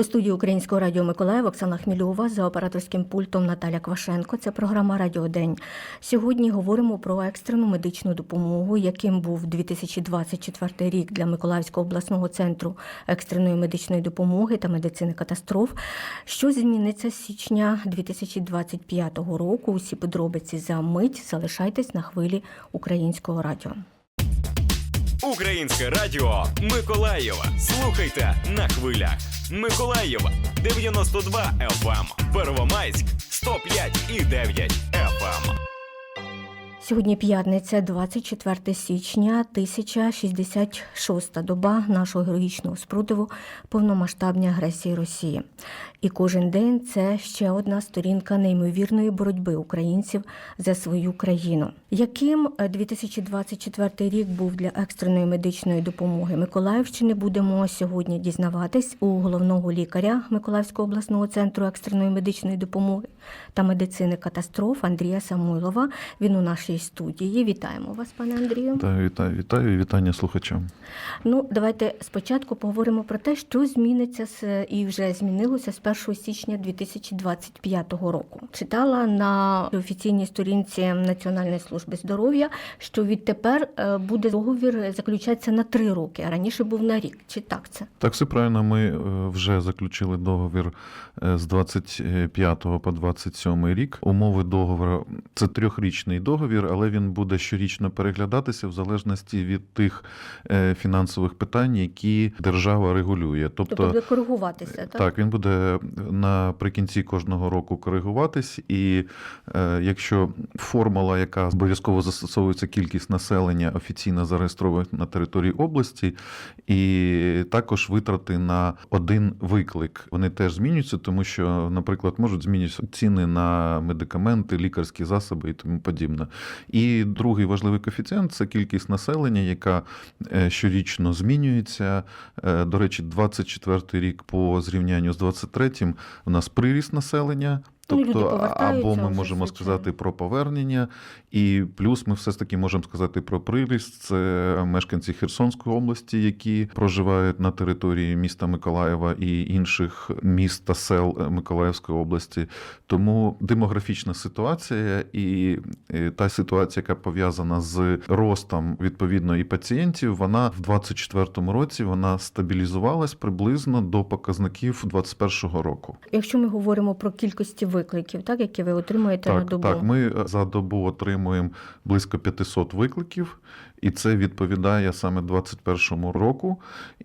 У студії Українського радіо Миколаїв Оксана Хмільова за операторським пультом Наталя Квашенко. Це програма Радіодень. Сьогодні говоримо про екстрену медичну допомогу, яким був 2024 рік для Миколаївського обласного центру екстреної медичної допомоги та медицини катастроф. Що зміниться з січня 2025 року? Усі подробиці за мить. Залишайтесь на хвилі українського радіо. Українське радіо Миколаєва. Слухайте на хвилях. Миколаєва 92 FM, Первомайськ 105 і 9 FM. Сьогодні п'ятниця, 24 січня, 1066 доба нашого героїчного спротиву повномасштабній агресії Росії. І кожен день це ще одна сторінка неймовірної боротьби українців за свою країну. Яким е, 2024 рік був для екстреної медичної допомоги Миколаївщини, будемо сьогодні дізнаватись у головного лікаря Миколаївського обласного центру екстреної медичної допомоги та медицини катастроф Андрія Самойлова. Він у нашій студії. Вітаємо вас, пане Андрію. Та вітаю, вітаю вітання слухачам. Ну, давайте спочатку поговоримо про те, що зміниться з і вже змінилося з 1 січня 2025 року. Читала на офіційній сторінці Національної служби здоров'я, що відтепер е, буде договір заключатися на три роки, а раніше був на рік. Чи так це? Так, все правильно. Ми е, вже заключили договір е, з 25 по 27 рік. Умови договору це трьохрічний договір, але він буде щорічно переглядатися в залежності від тих фінансових питань, які держава регулює. Тобто буде коригуватися, так? Так, він буде наприкінці кожного року коригуватись, і якщо формула, яка обов'язково застосовується кількість населення, офіційно зареєстрована на території області, і також витрати на один виклик, вони теж змінюються, тому що, наприклад, можуть змінюватися ціни на медикаменти, лікарські засоби і тому подібне. І другий важливий коефіцієнт це кількість населення, яка е, щорічно змінюється. Е, До речі, 24 рік по зрівнянню з 23-м у нас приріст населення. Ну, люди Тобто, або ми можемо звичайно. сказати про повернення, і плюс ми все ж таки можемо сказати про приріст. Це мешканці Херсонської області, які проживають на території міста Миколаєва і інших міст та сел Миколаївської області. Тому демографічна ситуація і е, та ситуація, яка пов'язана з ростом відповідно і пацієнтів, вона в 2024 році вона стабілізувалась приблизно до показників 2021 року. Якщо ми говоримо про кількості викликів, так які ви отримуєте на добу. так, ми за добу отримуємо близько 500 викликів, і це відповідає саме 21 року.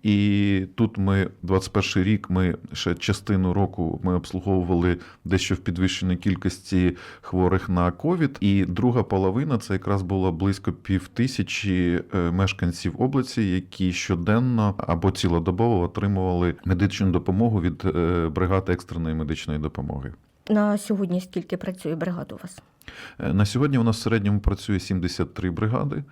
І тут ми 21 рік, ми ще частину року ми обслуговували дещо в підвищеній кількості хворих на ковід. І друга половина це якраз було близько пів тисячі е, мешканців області, які щоденно або цілодобово отримували медичну допомогу від е, бригади екстреної медичної допомоги. На сьогодні скільки працює бригад у вас? Е, На сьогодні у нас в середньому працює 73 бригади.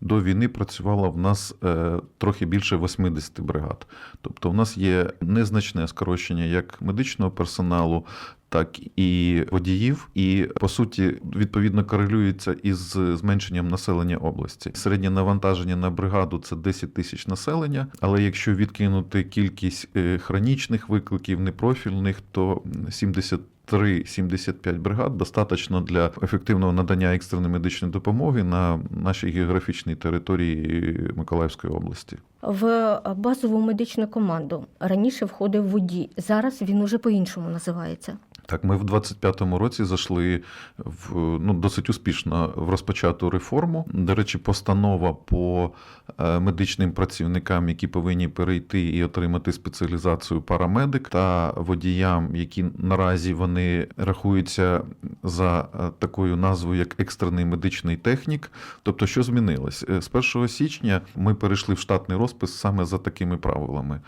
До війни працювало в нас е, трохи більше 80 бригад. Тобто, у нас є незначне скорочення як медичного персоналу. Так і водіїв, і по суті відповідно корелюється із зменшенням населення області. Середнє навантаження на бригаду це 10 тисяч населення. Але якщо відкинути кількість е, хронічних викликів, непрофільних, то 70 3-75 бригад достатньо для ефективного надання екстреної медичної допомоги на нашій географічній території Миколаївської області. В базову медичну команду раніше входив водій. Зараз він уже по-іншому називається. Так, ми в 25-му році зайшли в ну досить успішно в розпочату реформу. До речі, постанова по е, медичним працівникам, які повинні перейти і отримати спеціалізацію парамедик, та водіям, які наразі вони рахуються за е, такою назвою, як екстрений медичний технік. Тобто, що змінилось Е, з 1 січня ми перейшли в штатний розпис саме за такими правилами.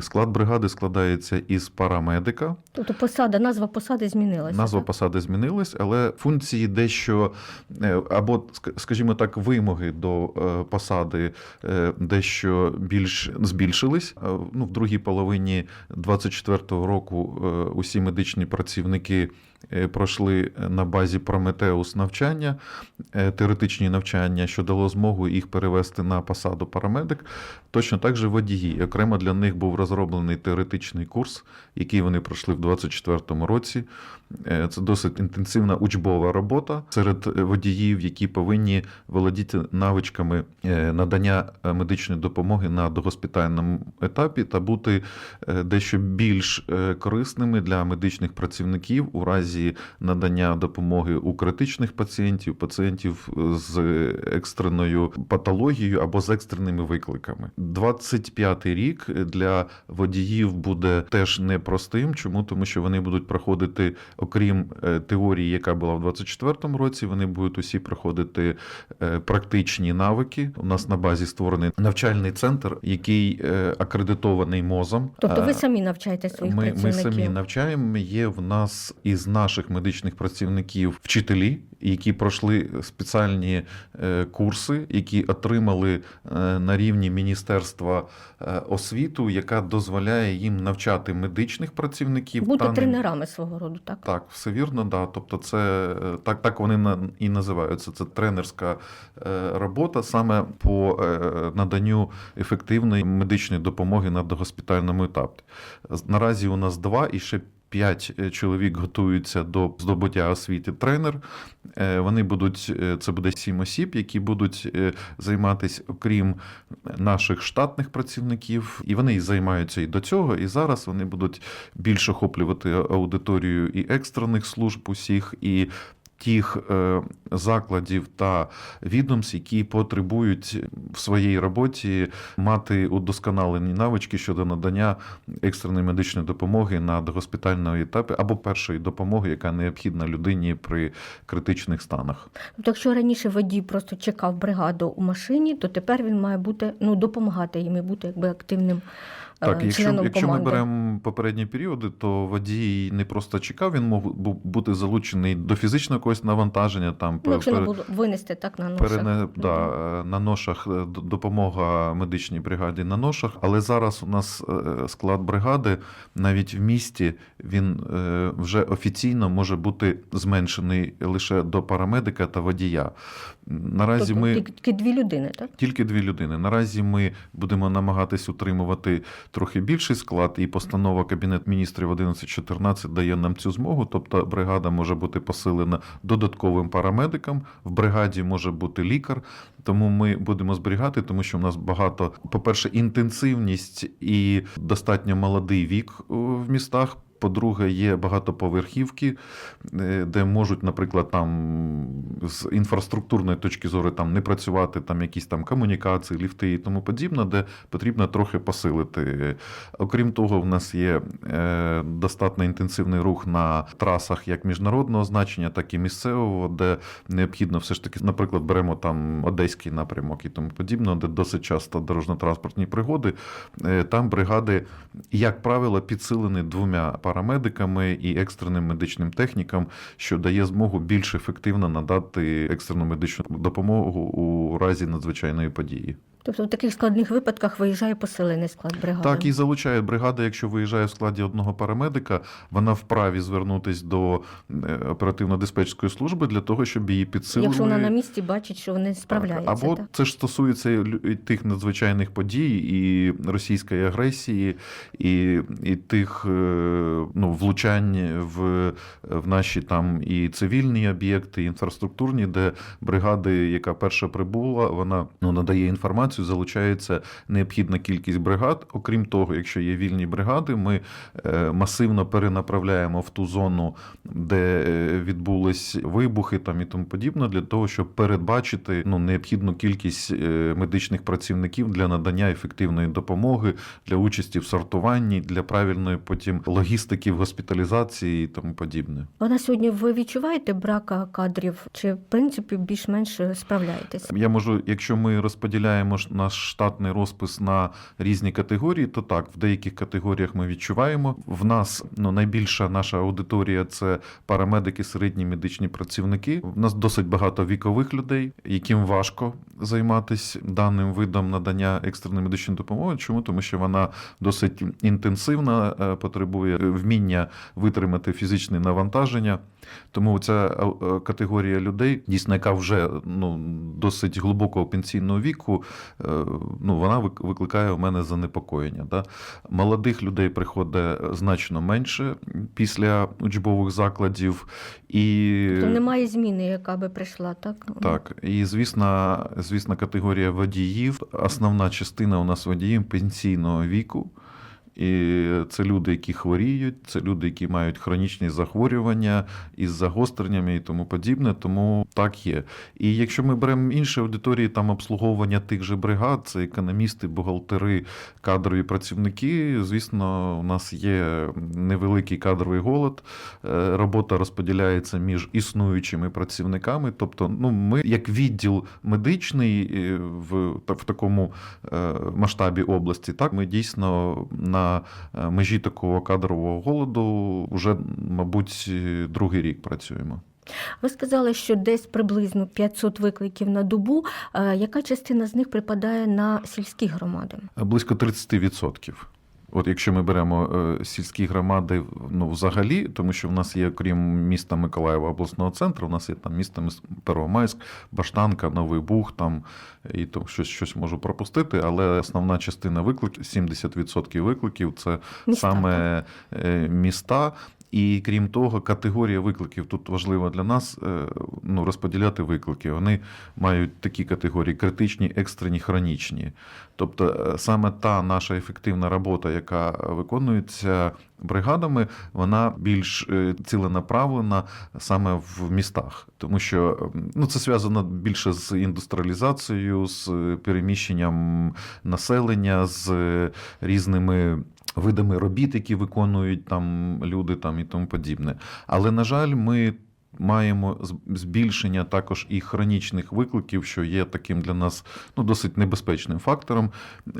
Склад бригади складається із парамедика. Тобто посада, назва посади змінилася. Назва так? посади змінилась, але функції дещо е, або, скажімо так, вимоги до е, посади е, дещо більш збільшились. Ну, в другій половині 24-го року усі медичні працівники пройшли на базі Прометеус навчання, теоретичні навчання, що дало змогу їх перевести на посаду парамедик. Точно так же водії. Окремо для них був розроблений теоретичний курс, який вони пройшли в 2024 році. Е, Це досить інтенсивна учбова робота серед водіїв, які повинні володіти навичками е, надання е, медичної допомоги на догоспітальному етапі та бути дещо більш корисними для медичних працівників у разі надання допомоги у критичних пацієнтів, пацієнтів з екстреною патологією або з екстреними викликами. 25-й рік для водіїв буде теж непростим. Чому? Тому що вони будуть проходити, окрім е, теорії, яка була в 24-му році, вони будуть усі проходити е, практичні навики. У нас на базі створений навчальний центр, який е, акредитований мозом. Тобто ви самі навчаєте своїх ми, ми самі навчаємо. Є в нас із наших медичних працівників вчителі, які пройшли спеціальні курси, які отримали на рівні Міністерства освіту, яка дозволяє їм навчати медичних працівників. Бути тренерами свого роду, так? так, все вірно, да. Тобто, це е, так, так вони і називаються. Це тренерська е, робота саме по е, наданню ефективної медичної допомоги на догоспітальному етапі. Наразі у нас два і ще. П'ять е, чоловік готуються до здобуття освіти тренер. Е, Вони будуть, е, це буде сім осіб, які будуть займатися, окрім наших штатних працівників, і вони і займаються і до цього. І зараз вони будуть більш охоплювати аудиторію і екстрених служб усіх, і тих е, закладів та відомств, які потребують в своїй роботі мати удосконалені навички щодо надання екстреної медичної допомоги на догоспітальному етапі або першої допомоги, яка необхідна людині при критичних станах. Тобто, якщо раніше водій просто чекав бригаду у машині, то тепер він має бути ну допомагати їм і бути якби активним Так, якщо, членом якщо ми беремо попередні періоди, то водій не просто чекав, він мог бу- бути залучений до фізичного якогось навантаження, там Ну, якщо не пер- було винести так на носах. Перене, да, е, на ношах е, допомога медичній бригаді на ношах. Але зараз у нас е, склад бригади навіть в місті він е, вже офіційно може бути зменшений лише до парамедика та водія. Наразі тобто, ми тільки дві людини, так? тільки дві людини. Наразі ми будемо намагатись утримувати трохи більший склад, і постанова Кабінет міністрів 1114 дає нам цю змогу. Тобто бригада може бути посилена додатковим парамедиком. В бригаді може бути лікар. Тому ми будемо зберігати, тому що в нас багато, по-перше, інтенсивність і достатньо молодий вік в містах. По-друге, є багатоповерхівки, е, де можуть, наприклад, там з інфраструктурної точки зору там не працювати там якісь там комунікації, ліфти і тому подібне, де потрібно трохи посилити. Окрім того, в нас є е, достатньо інтенсивний рух на трасах як міжнародного значення, так і місцевого, де необхідно все ж таки, наприклад, беремо там Одеський напрямок і тому подібне, де досить часто дорожньо-транспортні пригоди. Е, Там бригади, як правило, підсилені двома парамедиками і екстреним медичним технікам, що дає змогу більш ефективно надати екстрену медичну допомогу у разі надзвичайної події. Тобто в таких складних випадках виїжджає посилений склад бригади. Так, і залучає бригада, якщо виїжджає в складі одного парамедика, вона вправі звернутися до е, оперативно-диспетчерської служби для того, щоб її підсилили. Якщо вона на місці бачить, що вони справляються. Так, Або так? це ж стосується тих надзвичайних подій, і російської агресії, і, і тих е, ну, влучань в, в наші там і цивільні об'єкти, і інфраструктурні, де бригади, яка перша прибула, вона ну, надає інформацію, залучається необхідна кількість бригад. Окрім того, якщо є вільні бригади, ми е, масивно перенаправляємо в ту зону, де е, відбулись вибухи там і тому подібне, для того, щоб передбачити ну, необхідну кількість е, медичних працівників для надання ефективної допомоги, для участі в сортуванні, для правильної потім логістики в госпіталізації і тому подібне. А на сьогодні ви відчуваєте брака кадрів, чи в принципі більш-менш справляєтесь? Я можу, якщо ми розподіляємо наш, штатний розпис на різні категорії, то так, в деяких категоріях ми відчуваємо. В нас ну, найбільша наша аудиторія це парамедики, середні медичні працівники. В нас досить багато вікових людей, яким важко займатися даним видом надання екстреної медичної допомоги. Чому? Тому що вона досить інтенсивна, е, потребує вміння витримати фізичне навантаження. Тому ця е, категорія людей, дійсно, яка вже ну, досить глибокого пенсійного віку, е, ну, вона викликає у мене занепокоєння. Да? Молодих людей приходить значно менше після учбових закладів. І... То немає зміни, яка би прийшла, так? Так, і звісно, звісно, категорія водіїв. Основна частина у нас водіїв пенсійного віку. І це люди, які хворіють, це люди, які мають хронічні захворювання із загостреннями і тому подібне. Тому так є. І якщо ми беремо інші аудиторії, там обслуговування тих же бригад, це економісти, бухгалтери, кадрові працівники. Звісно, у нас є невеликий кадровий голод. Е, Робота розподіляється між існуючими працівниками. Тобто, ну ми як відділ медичний е, в, в такому е, масштабі області, так ми дійсно на е, межі такого кадрового голоду вже, мабуть, е, другий рік працюємо. Ви сказали, що десь приблизно 500 викликів на добу. Е, Яка частина з них припадає на сільські громади? Близько 30%. От якщо ми беремо е, сільські громади, ну взагалі, тому що в нас є, крім міста Миколаєва обласного центру, у нас є там місто Первомайськ, Баштанка, Новий Буг, там і то щось, щось можу пропустити, але основна частина викликів, 70% викликів це Міста, саме е, міста. І крім того, категорія викликів тут важлива для нас е, ну, розподіляти виклики. Вони мають такі категорії: критичні, екстрені, хронічні. Тобто, е, саме та наша ефективна робота, яка виконується бригадами, вона більш е, ціленаправлена саме в містах, тому що ну, це зв'язано більше з індустріалізацією, з переміщенням населення, з різними. Видами робіт, які виконують там люди там і тому подібне. Але, на жаль, ми маємо збільшення також і хронічних викликів, що є таким для нас ну, досить небезпечним фактором.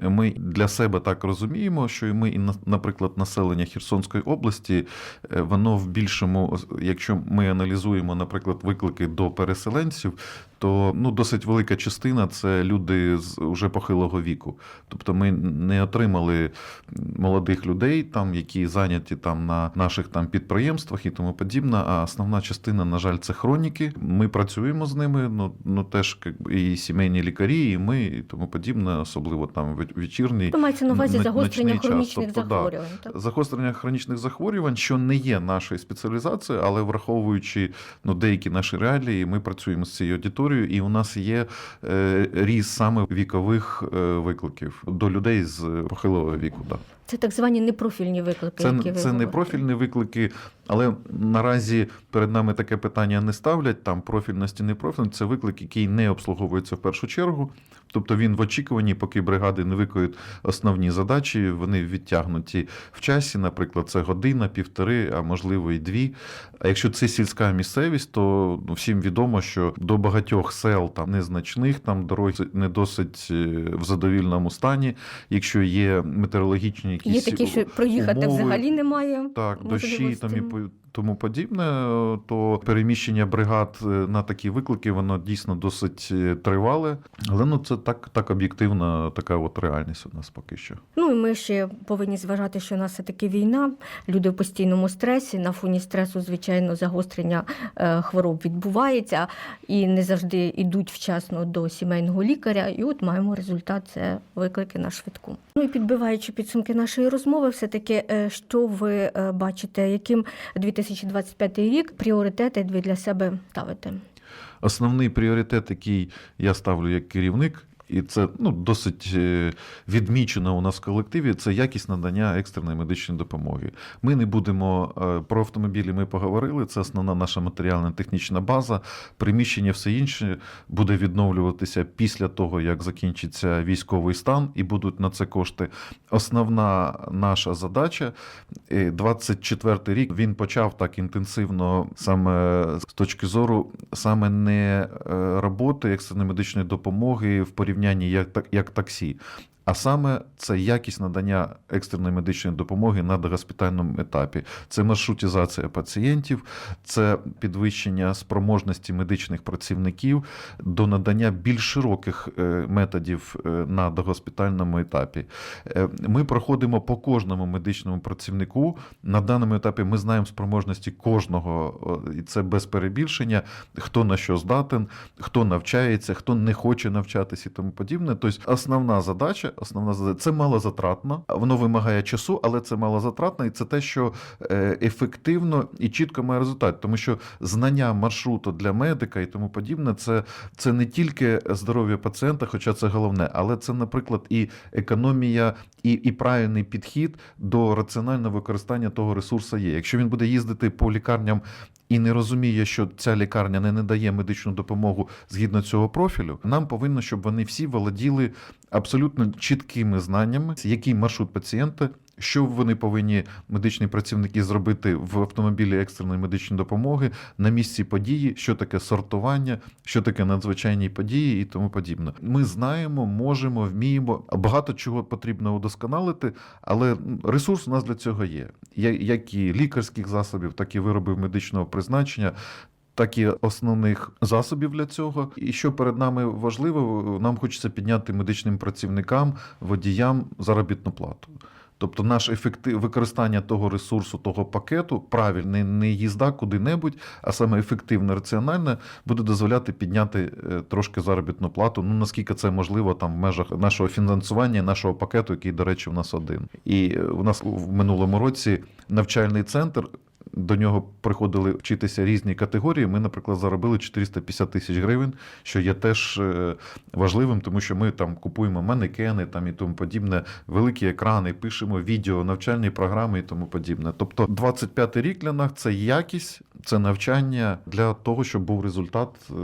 Ми для себе так розуміємо, що і ми, і на- наприклад, населення Херсонської області, е, воно в більшому, якщо ми аналізуємо, наприклад, виклики до переселенців, то ну, досить велика частина це люди з уже похилого віку. Тобто ми не отримали молодих людей, там, які зайняті там на наших там підприємствах і тому подібне. А основна частина, на жаль, це хроніки. Ми працюємо з ними. Ну, ну теж і сімейні лікарі, і ми, і тому подібне, особливо там ве- вечірній. То мається на увазі загострення ночний час. хронічних Тобто, да, захворювань. Так? Загострення хронічних захворювань, що не є нашою спеціалізацією, але враховуючи ну, деякі наші реалії, ми працюємо з цією аудиторією, і у нас є е, ріст саме вікових е, викликів до людей з похилого віку. Да. Це так звані непрофільні виклики. Це, які ви це не профільні виклики, але наразі перед нами таке питання не ставлять. Там профільності, не профільності. Це виклик, який не обслуговується в першу чергу. Тобто він в очікуванні, поки бригади не виконують основні задачі, вони відтягнуті в часі. Наприклад, це година, півтори, а можливо і дві. А якщо це сільська місцевість, то ну, всім відомо, що до багатьох сел там незначних, там дороги не досить е, в задовільному стані. Якщо є метеорологічні Є такі, що проїхати умови, взагалі немає. так, дощі там і тому подібне, то переміщення бригад е, на такі виклики, воно дійсно досить е, тривале. Але ну це так, так об'єктивна така от реальність у нас поки що. Ну і ми ще повинні зважати, що у нас все таки війна. Люди в постійному стресі. На фоні стресу, звичайно, загострення е, хвороб відбувається і не завжди йдуть вчасно до сімейного лікаря. І от маємо результат це виклики на швидку. Ну і підбиваючи підсумки нашої розмови, все таки, що ви бачите, яким 2025 рік пріоритети ви для себе ставите? Основний пріоритет, який я ставлю як керівник, і це ну, досить е, відмічено у нас в колективі, це якість надання екстреної медичної допомоги. Ми не будемо е, про автомобілі. Ми поговорили. Це основна наша матеріальна технічна база. Приміщення, все інше буде відновлюватися після того, як закінчиться військовий стан, і будуть на це кошти. Основна наша задача 24 й рік він почав так інтенсивно саме з точки зору саме не е, роботи екстреної медичної допомоги в порівнянні порівнянні як, як таксі. А саме це якість надання екстреної медичної допомоги на догоспітальному етапі. Це маршрутизація пацієнтів, це підвищення спроможності медичних працівників до надання більш широких е, методів е, на догоспітальному етапі. Е, Ми проходимо по кожному медичному працівнику. На даному етапі ми знаємо спроможності кожного, і це без перебільшення, хто на що здатен, хто навчається, хто не хоче навчатися і тому подібне. Тобто основна задача, основна задача це малозатратно, воно вимагає часу, але це малозатратно, і це те, що е, ефективно і чітко має результат. Тому що знання маршруту для медика і тому подібне, це, це не тільки здоров'я пацієнта, хоча це головне, але це, наприклад, і економія, і, і правильний підхід до раціонального використання того ресурсу є. Якщо він буде їздити по лікарням і не розуміє, що ця лікарня не надає медичну допомогу згідно цього профілю, нам повинно, щоб вони всі володіли абсолютно чіткими знаннями, який маршрут пацієнта. Що вони повинні медичні працівники зробити в автомобілі екстреної медичної допомоги на місці події, що таке сортування, що таке надзвичайні події і тому подібне. Ми знаємо, можемо, вміємо. Багато чого потрібно удосконалити, але ресурс у нас для цього є. Як і лікарських засобів, так і виробів медичного призначення. Так і основних засобів для цього. І що перед нами важливо, нам хочеться підняти медичним працівникам, водіям заробітну плату. Тобто наш ефектив використання того ресурсу, того пакету, правильний не їзда куди-небудь, а саме ефективне, раціональне, буде дозволяти підняти е, трошки заробітну плату. Ну наскільки це можливо там в межах нашого фінансування, нашого пакету, який, до речі, у нас один. І е, у нас в минулому році навчальний центр. До нього приходили вчитися різні категорії. Ми, наприклад, заробили 450 тисяч гривень, що є теж е, важливим, тому що ми там купуємо манекени там і тому подібне, великі екрани, пишемо відео, навчальні програми і тому подібне. Тобто, 25-й рік для нас це якість, це навчання для того, щоб був результат е,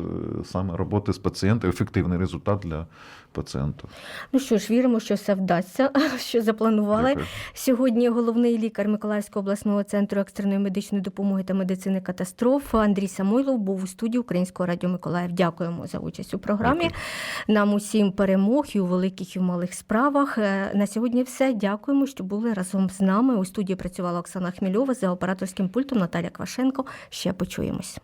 саме роботи з пацієнтом, ефективний результат для пацієнта. Ну що ж, віримо, що все вдасться, що запланували. Дякую. Сьогодні головний лікар Миколаївського обласного центру екстреної медичної допомоги та медицини катастроф Андрій Самойлов був у студії Українського радіо Миколаїв. Дякуємо за участь у програмі. Дякую. Нам усім перемог і у великих і в малих справах. Е, На сьогодні все. Дякуємо, що були разом з нами. У студії працювала Оксана Хмільова за операторським пультом Наталя Квашенко. Ще почуємось.